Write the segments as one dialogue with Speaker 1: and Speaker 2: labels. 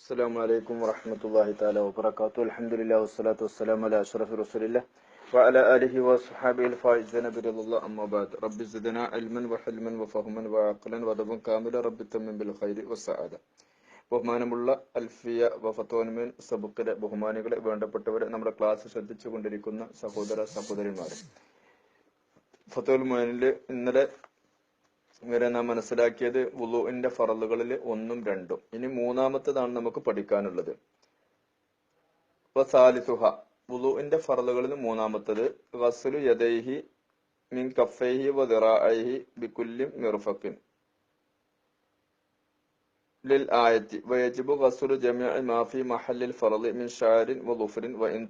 Speaker 1: السلام عليكم ورحمة الله تعالى وبركاته الحمد لله والصلاة والسلام على أشرف رسول الله وعلى آله وصحابه الفائزين برضا الله أما بعد رب زدنا علما وحلما وفهما وعقلا وأدبا كاملا رب تمن بالخير والسعادة ബഹുമാനമുള്ള അൽഫിയ വഫത്തോൻമേൻ സബുക്കിലെ ബഹുമാനികളെ വേണ്ടപ്പെട്ടവരെ നമ്മുടെ ക്ലാസ് ശ്രദ്ധിച്ചു കൊണ്ടിരിക്കുന്ന സഹോദര സഹോദരിമാരെ ഫത്തോൽ മോനില് ഇന്നലെ വരെ നാം മനസ്സിലാക്കിയത് വുളുവിന്റെ ഫറലുകളിൽ ഒന്നും രണ്ടും. ഇനി മൂന്നാമത്തതാണ് നമുക്ക് പഠിക്കാനുള്ളത്. സാലിസുഹ. വുളുവിന്റെ ഫറലുകളിൽ മൂന്നാമത്തത്. വസലു യദൈഹി മിൻ കഫൈഹി വ ബിക്കുല്ലി മിർഫഖിൻ. ലിൽ മഹല്ലിൽ മിൻ വ വ ഇൻ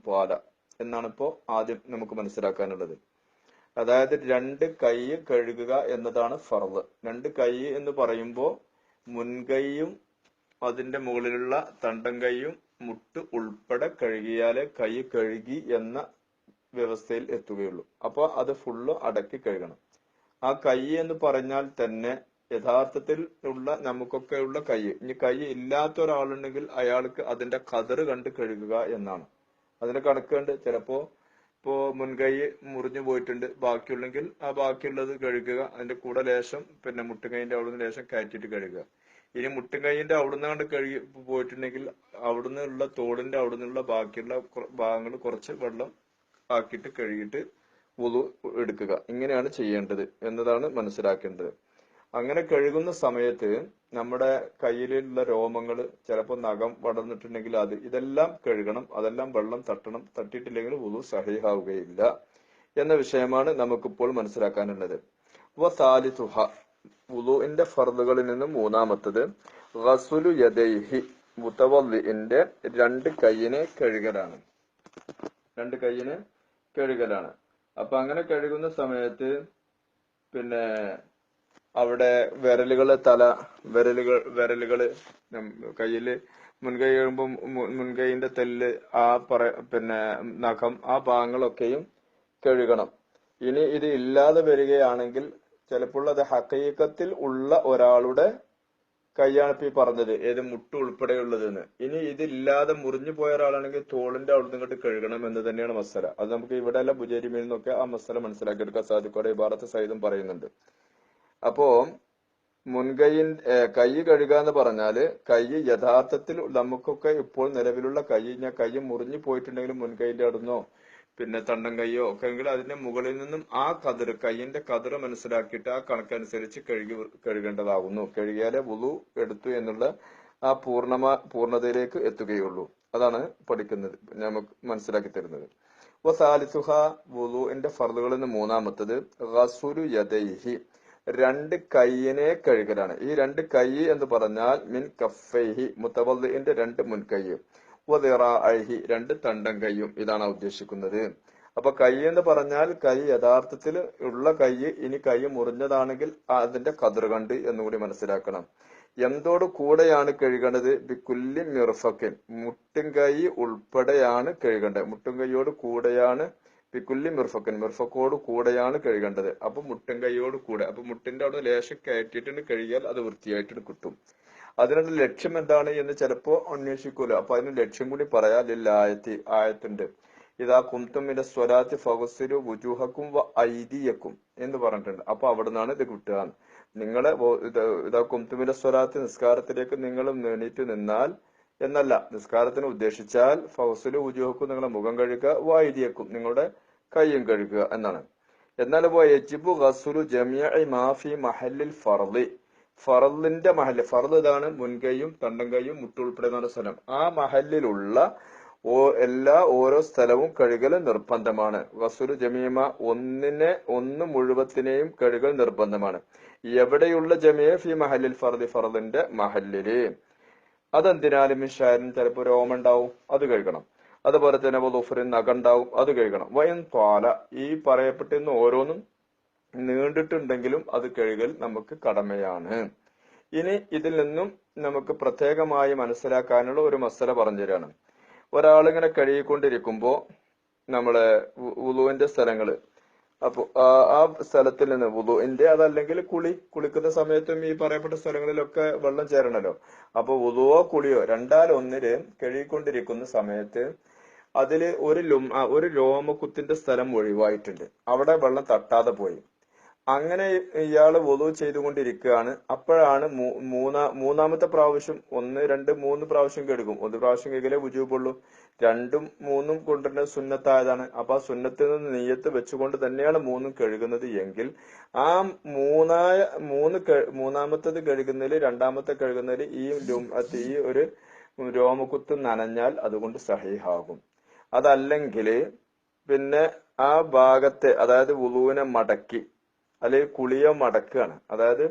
Speaker 1: എന്നാണ് ഇപ്പോ ആദ്യം നമുക്ക് മനസ്സിലാക്കാനുള്ളത്. അതായത് രണ്ട് കൈ കഴുകുക എന്നതാണ് ഫർദ്. രണ്ട് കൈ എന്ന് പറയുമ്പോൾ മുൻകൈയും അതിന്റെ മുകളിലുള്ള തണ്ടം കൈയും മുട്ട് ഉൾപ്പെടെ കഴുകിയാലേ കൈ കഴുകി എന്ന വ്യവസ്ഥയിൽ എത്തുകയുള്ളൂ. അപ്പോൾ അത് ഫുള്ള് അടക്കി കഴുകണം. ആ കൈ എന്ന് പറഞ്ഞാൽ തന്നെ യഥാർത്ഥത്തിൽ ഉള്ള നമുക്കൊക്കെ ഉള്ള കൈ. ഇനി കൈ ഇല്ലാത്ത ഒരാളുണ്ടെങ്കിൽ അയാൾക്ക് അതിന്റെ കതറ് കണ്ട് കഴുകുക എന്നാണ്. അതിന്റെ കണക്കുണ്ട് ചിലപ്പോ ഇപ്പോ മുൻകൈ മുറിഞ്ഞു പോയിട്ടുണ്ട്. ബാക്കിയുള്ളെങ്കിൽ ആ ബാക്കിയുള്ളത് കഴുകുക. അതിന്റെ കൂടെ ലേശം പിന്നെ മുട്ടുകൈന്റെ അവിടുന്ന് ലേശം കയറ്റിയിട്ട് കഴുകുക. ഇനി മുട്ടുകൈന്റെ അവിടുന്ന് കണ്ട് കഴുകി പോയിട്ടുണ്ടെങ്കിൽ അവിടുന്ന് ഉള്ള തോടിന്റെ അവിടുന്നുള്ള ബാക്കിയുള്ള ഭാഗങ്ങൾ കുറച്ച് വെള്ളം ആക്കിയിട്ട് കഴുകിയിട്ട് വുളു എടുക്കുക. ഇങ്ങനെയാണ് ചെയ്യേണ്ടത് എന്നതാണ് മനസ്സിലാക്കേണ്ടത്. അങ്ങനെ കഴുകുന്ന സമയത്ത് നമ്മുടെ കയ്യിലുള്ള രോമങ്ങൾ ചിലപ്പോൾ നഖം വളർന്നിട്ടുണ്ടെങ്കിൽ അത് ഇതെല്ലാം കഴുകണം അതെല്ലാം വെള്ളം തട്ടണം തട്ടിയിട്ടില്ലെങ്കിൽ വുളു സഹിഹാവുകയില്ല എന്ന വിഷയമാണ് നമുക്കിപ്പോൾ മനസ്സിലാക്കാനുള്ളത്. വസാലിസുഹ വുളുവിന്റെ ഫർദുകളിൽ നിന്ന് മൂന്നാമത്തത് ഗസുലു യദൈഹി മുത്തവല്ലിന്റെ രണ്ട് കൈയിനെ കഴുകലാണ്. രണ്ട് കൈയിനെ കഴുകലാണ്. അപ്പൊ അങ്ങനെ കഴുകുന്ന സമയത്ത് പിന്നെ അവിടെ വിരലുകൾ തല വിരലുകൾ വിരലുകൾ കയ്യിൽ മുൻകൈ കഴിയുമ്പോൾ മുൻകൈയിന്റെ തെല്ല് ആ പറ പിന്നെ നഖം ആ ഭാഗങ്ങളൊക്കെയും കഴുകണം. ഇനി ഇത് ഇല്ലാതെ വരികയാണെങ്കിൽ ചിലപ്പോൾ അത് ഹക്കീക്കത്തിൽ ഉള്ള ഒരാളുടെ കൈയാണ് ഇപ്പൊ ഈ പറഞ്ഞത് ഏത് മുട്ട് ഉൾപ്പെടെയുള്ളതെന്ന്. ഇനി ഇതില്ലാതെ മുറിഞ്ഞു പോയ ഒരാളാണെങ്കിൽ തോളിന്റെ അവിടെ നിന്നിട്ട് കഴുകണം എന്ന് തന്നെയാണ് മസല അത് നമുക്ക് ഇവിടെ അല്ല ബുജേരിമയിൽ നിന്നൊക്കെ ആ മസല മനസ്സിലാക്കിയെടുക്കാൻ സാധിക്കും. അവിടെ ഇബാറത്ത് സഹിതം പറയുന്നുണ്ട്. അപ്പോ മുൻകൈയിൻ കൈ കഴുകുക എന്ന് പറഞ്ഞാൽ കൈ യഥാർത്ഥത്തിൽ നമുക്കൊക്കെ ഇപ്പോൾ നിലവിലുള്ള കൈ ഞാൻ കൈ മുറിഞ്ഞു പോയിട്ടുണ്ടെങ്കിൽ മുൻകൈന്റെ അടുന്നോ പിന്നെ തണ്ടൻ കൈയോ ഒക്കെ എങ്കിൽ അതിന്റെ മുകളിൽ നിന്നും ആ കതിർ കൈയിന്റെ കതിർ മനസ്സിലാക്കിയിട്ട് ആ കണക്കനുസരിച്ച് കഴുകി കഴുകേണ്ടതാകുന്നു. കഴുകിയാലേ വുളു എടുത്തു എന്നുള്ള ആ പൂർണമ പൂർണതയിലേക്ക് എത്തുകയുള്ളൂ. അതാണ് പഠിക്കുന്നത് നമുക്ക് മനസ്സിലാക്കി തരുന്നത്. സാലിസുഹ വുളുവിന്റെ ഫർദുകളിൽ നിന്ന് മൂന്നാമത്തത് റസുരു യദൈഹി. രണ്ട് കൈയിനെ കഴുകലാണ്. ഈ രണ്ട് കൈ എന്ന് പറഞ്ഞാൽ മിൻ കഫൈഹി മുത്തവല്ലിന്റെ രണ്ട് മുൻകൈയും വദിറാഹി രണ്ട് തണ്ടം കൈയും ഇതാണ് ഉദ്ദേശിക്കുന്നത്. അപ്പൊ കൈ എന്ന് പറഞ്ഞാൽ കൈ യഥാർത്ഥത്തിൽ ഉള്ള കൈ ഇനി കൈ മുറിഞ്ഞതാണെങ്കിൽ അതിന്റെ കതിർ കണ്ട് എന്നുകൂടി മനസ്സിലാക്കണം. എന്തോട് കൂടെയാണ് കഴുകേണ്ടത് ബിക്കുല്ലി മിർഫക്കിൻ മുട്ടും കൈ ഉൾപ്പെടെയാണ് കഴുകേണ്ടത്. മുട്ടും കൈയോട് കൂടെയാണ് പിക്കുല്ലി മിർഫക്കൻ മിർഫക്കോട് കൂടെയാണ് കഴുകേണ്ടത്. അപ്പൊ മുട്ടും കൈയോട് കൂടെ. അപ്പൊ മുട്ടിന്റെ അവിടെ ലേശം കയറ്റിയിട്ട് കഴുകിയാൽ അത് വൃത്തിയായിട്ട് കിട്ടും. അതിനുള്ള ലക്ഷ്യം എന്താണ് എന്ന് ചിലപ്പോ അന്വേഷിക്കൂല. അപ്പൊ അതിന് ലക്ഷ്യം കൂടി പറയാ ആയത്തി ആയത്തുണ്ട്. ഇതാ കുംതുമിന്റെ സ്വരാത്തി ഫവസിലു വുജൂഹക്കും ഐതിയക്കും എന്ന് പറഞ്ഞിട്ടുണ്ട്. അപ്പൊ അവിടെ നിന്നാണ് ഇത് കിട്ടുക. നിങ്ങളെ ഇതാ കുംതുമിന്റെ സ്വരാത്തി നിസ്കാരത്തിലേക്ക് നിങ്ങൾ നീണിറ്റ് നിന്നാൽ എന്നല്ല. നിസ്കാരത്തിന് ഉദ്ദേശിച്ചാൽ ഫൗസിൽ ഉജുഹക്കും നിങ്ങളുടെ മുഖം കഴുകുക വൈദിയക്കും നിങ്ങളുടെ കൈയും കഴുകുക എന്നാണ്. എന്നാൽ യജിബു ഗസുലു ജമിയ മാഫി മഹല്ലിൽ ഫർദി. ഫറലിന്റെ മഹല്ല് ഫറദ് ഇതാണ് മുൻകൈയും തണ്ടം കൈയും മുട്ടുൾപ്പെടുന്ന സ്ഥലം ആ മഹല്ലിലുള്ള ഓ എല്ലാ ഓരോ സ്ഥലവും കഴുകൽ നിർബന്ധമാണ്. വസുലു ജമീമ ഒന്നിനെ ഒന്ന് മുഴുവത്തിനെയും കഴുകൽ നിർബന്ധമാണ്. എവിടെയുള്ള ജമിയ ഫി മഹല്ലിൽ ഫർദി? ഫറദിന്റെ മഹല്ലിൽ. അതെന്തിനാലും ഷാരിന് ചിലപ്പോൾ രോമം ഉണ്ടാവും അത് കഴുകണം. അതുപോലെ തന്നെ വലുഫറിൻ നഖണ്ടാവും അത് കഴുകണം. വയൻ ത്വാല ഈ പറയപ്പെട്ടിരുന്ന ഓരോന്നും നീണ്ടിട്ടുണ്ടെങ്കിലും അത് കഴുകൽ നമുക്ക് കടമയാണ്. ഇനി ഇതിൽ നിന്നും നമുക്ക് പ്രത്യേകമായി മനസ്സിലാക്കാനുള്ള ഒരു മസല പറഞ്ഞു തരാണ്. ഒരാളിങ്ങനെ കഴുകിക്കൊണ്ടിരിക്കുമ്പോ നമ്മളെ ഉളുവിന്റെ സ്ഥലങ്ങൾ അപ്പൊ ആ സ്ഥലത്തിൽ നിന്ന് വുളുവിന്റെ അതല്ലെങ്കിൽ കുളി കുളിക്കുന്ന സമയത്തും ഈ പറയപ്പെട്ട സ്ഥലങ്ങളിലൊക്കെ വെള്ളം ചേരണല്ലോ. അപ്പൊ വുളുവോ കുളിയോ രണ്ടാലൊന്നിൽ കഴുകിക്കൊണ്ടിരിക്കുന്ന സമയത്ത് അതിൽ ഒരു ലും ഒരു രോമകുത്തിന്റെ സ്ഥലം ഒഴിവായിട്ടുണ്ട്. അവിടെ വെള്ളം തട്ടാതെ പോയി. അങ്ങനെ ഇയാൾ വധു ചെയ്തുകൊണ്ടിരിക്കുകയാണ്. അപ്പോഴാണ് മൂന്നാ മൂന്നാമത്തെ പ്രാവശ്യം ഒന്ന് രണ്ട് മൂന്ന് പ്രാവശ്യം കഴുകും ഒരു പ്രാവശ്യം കേൾക്കലേ വുജൂബുള്ളൂ രണ്ടും മൂന്നും കൊണ്ടുവരുന്ന സുന്നത്തായതാണ്. അപ്പൊ ആ സുന്നത്തിൽ നിന്ന് നെയ്യത്ത് വെച്ചുകൊണ്ട് തന്നെയാണ് മൂന്നും കഴുകുന്നത് എങ്കിൽ ആ മൂന്നായ മൂന്ന് മൂന്നാമത്തത് കഴുകുന്നതിൽ രണ്ടാമത്തെ കഴുകുന്നതിൽ ഈ ഈ ഒരു രോമകുത്ത് നനഞ്ഞാൽ അതുകൊണ്ട് സഹിഹാകും. അതല്ലെങ്കിൽ പിന്നെ ആ ഭാഗത്തെ അതായത് വുളുവിനെ മടക്കി അല്ലെങ്കിൽ കുളിയോ മടക്കുകയാണ് അതായത്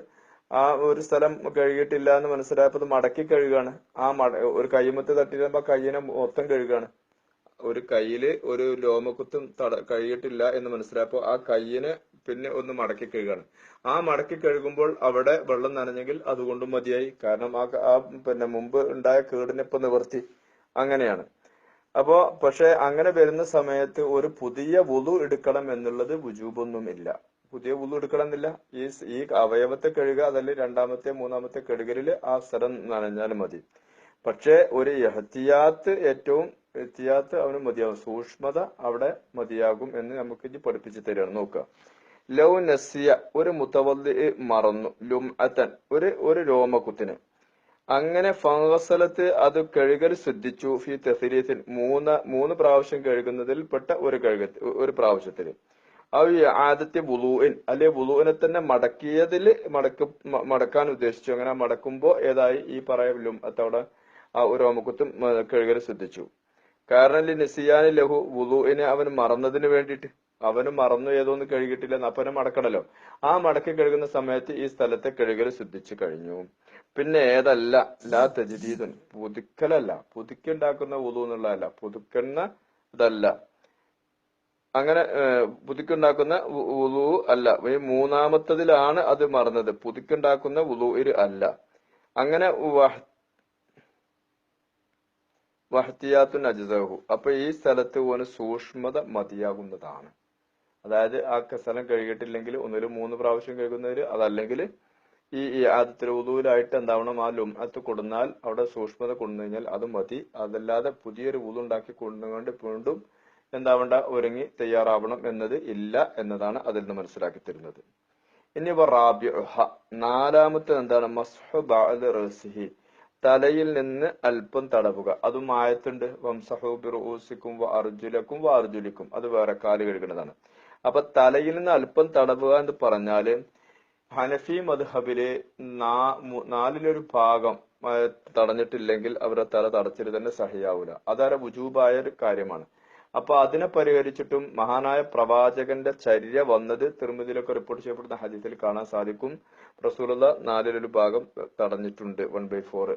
Speaker 1: ആ ഒരു സ്ഥലം കഴുകിയിട്ടില്ല എന്ന് മനസ്സിലായപ്പോൾ മടക്കി കഴുകുകയാണ് ആ മട ഒരു കയ്യുമത്ത് തട്ടിയിടുമ്പോൾ കയ്യിനെ മൊത്തം കഴുകുകയാണ് ഒരു കയ്യിൽ ഒരു ലോമക്കുത്തും തട കഴുകിയിട്ടില്ല എന്ന് മനസ്സിലായപ്പോ ആ കയ്യിന് പിന്നെ ഒന്ന് മടക്കി കഴുകുകയാണ് ആ മടക്കി കഴുകുമ്പോൾ അവിടെ വെള്ളം നനഞ്ഞെങ്കിൽ അതുകൊണ്ടും മതിയായി. കാരണം ആ ആ പിന്നെ മുമ്പ് ഉണ്ടായ കേടിനെ ഇപ്പൊ നിവർത്തി. അങ്ങനെയാണ്. അപ്പോ പക്ഷെ അങ്ങനെ വരുന്ന സമയത്ത് ഒരു പുതിയ വുളു എടുക്കണം എന്നുള്ളത് വുജൂബൊന്നും ഇല്ല പുതിയ ഉള്ളു എടുക്കണം എന്നില്ല ഈ ഈ അവയവത്തെ കഴുകുക അതല്ല രണ്ടാമത്തെ മൂന്നാമത്തെ കഴുകലിൽ ആ സ്ഥലം നനഞ്ഞാൽ മതി. പക്ഷേ ഒരു എഹത്തിയാത്ത് ഏറ്റവും എഹത്തിയാത്ത് അവന് മതിയാകും സൂക്ഷ്മത അവിടെ മതിയാകും എന്ന് നമുക്ക് ഇനി പഠിപ്പിച്ചു തരികയാണ് നോക്കുക. ലൗ നസിയ ഒരു മുത്തവല്ലി മറന്നു. ലും അത്തൻ ഒരു ഒരു രോമക്കുത്തിന് അങ്ങനെ ഫസലത്ത് അത് കഴുകൽ ശ്രദ്ധിച്ചു. ഫി തെസരീത്തിൽ മൂന്ന് മൂന്ന് പ്രാവശ്യം കഴുകുന്നതിൽ പെട്ട ഒരു കഴുക ഒരു പ്രാവശ്യത്തിൽ ആദ്യത്തെ വുളൂൻ അല്ലെ വുളൂനെ തന്നെ മടക്കിയതിൽ മടക്ക മടക്കാൻ ഉദ്ദേശിച്ചു. അങ്ങനെ മടക്കുമ്പോൾ ഏതായി ഈ പറയലും അതവിടെ ആ ഒരു ഓമക്കുത്തും കഴുകൽ ശ്രദ്ധിച്ചു. കാരണം നിസിയാനി ലഹു വുളൂനെ അവൻ മറന്നതിന് വേണ്ടിയിട്ട്. അവന് മറന്നു ഏതോന്ന് കഴുകിയിട്ടില്ല അപ്പനെ മടക്കണല്ലോ. ആ മടക്കി കഴുകുന്ന സമയത്ത് ഈ സ്ഥലത്തെ കഴുകൽ ശ്രദ്ധിച്ചു കഴിഞ്ഞു. പിന്നെ ഏതല്ല ലാ തജദീദുൻ പുതുക്കലല്ല. പുതുക്കി ഉണ്ടാക്കുന്ന വുളു എന്നുള്ളതല്ല പുതുക്കുന്ന ഇതല്ല. അങ്ങനെ പുതുക്കിണ്ടാക്കുന്ന ഉലു അല്ല. മൂന്നാമത്തതിലാണ് അത് മറന്നത്. പുതുക്കുണ്ടാക്കുന്ന വുളുവിൽ അല്ല. അങ്ങനെ വഹത്തിയാത്തു അജ്സഹു. അപ്പൊ ഈ സ്ഥലത്ത് ഓന് സൂക്ഷ്മത മതിയാകുന്നതാണ്. അതായത് ആ കസലം കഴുകിയിട്ടില്ലെങ്കിൽ ഒന്നിൽ മൂന്ന് പ്രാവശ്യം കഴുകുന്നതിൽ അതല്ലെങ്കിൽ ഈ ഈ ആദ്യത്തെ ഉദൂലായിട്ട് എന്താവണം ആ ലുംഹത്ത് കൊടുന്നാൽ അവിടെ സൂക്ഷ്മത കൊണ്ടു കഴിഞ്ഞാൽ അത് മതി. അതല്ലാതെ പുതിയൊരു ഉദുണ്ടാക്കി കൊണ്ടുകൊണ്ട് വീണ്ടും എന്താവണ്ട ഒരുങ്ങി തയ്യാറാവണം എന്നത് ഇല്ല എന്നതാണ് അതിൽ നിന്ന് മനസ്സിലാക്കി തരുന്നത്. ഇനി റാബിഹ നാലാമത്തെ എന്താണ്? മസ്ഹു ബഅദ് റസിഹി തലയിൽ നിന്ന് അല്പം തടവുക. അതും ആയത്തുണ്ട്. വംസഹുബിറൂസിക്കും അർജുലക്കും അർജുലിക്കും. അത് വേറെ കാൽ കഴുകുന്നതാണ് അപ്പൊ തലയിൽ നിന്ന് അല്പം തടവുക എന്ന് പറഞ്ഞാൽ ഹനഫി മദ്ഹബിൽ നാലിലൊരു ഭാഗം തടഞ്ഞിട്ടില്ലെങ്കിൽ അവരുടെ തല തടച്ചിട്ട് തന്നെ സഹിയാവൂല. അതാരെ വുജൂബായ ഒരു കാര്യമാണ്. അപ്പൊ അതിനെ പരിഹരിച്ചിട്ടും മഹാനായ പ്രവാചകന്റെ ചര്യ വന്നത് തിരുമതിയിലൊക്കെ റിപ്പോർട്ട് ചെയ്യപ്പെടുന്ന ഹദീസിൽ കാണാൻ സാധിക്കും. റസൂലുള്ള നാലിലൊരു ഭാഗം തടഞ്ഞിട്ടുണ്ട് വൺ ബൈ ഫോർ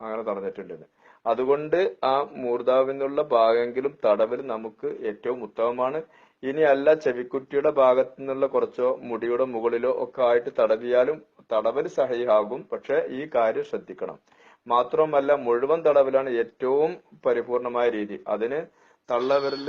Speaker 1: അങ്ങനെ തടഞ്ഞിട്ടുണ്ട് അതുകൊണ്ട് ആ മൂർധാവിനുള്ള ഭാഗമെങ്കിലും തടവൽ നമുക്ക് ഏറ്റവും ഉത്തമമാണ്. ഇനി അല്ല ചെവിക്കുറ്റിയുടെ ഭാഗത്തു നിന്നുള്ള കുറച്ചോ മുടിയുടെ മുകളിലോ ഒക്കെ ആയിട്ട് തടവിയാലും തടവൽ സഹിയാകും പക്ഷെ ഈ കാര്യം ശ്രദ്ധിക്കണം. മാത്രമല്ല മുഴുവൻ തടവലാണ് ഏറ്റവും പരിപൂർണമായ രീതി. അതിന് തള്ളവിരൽ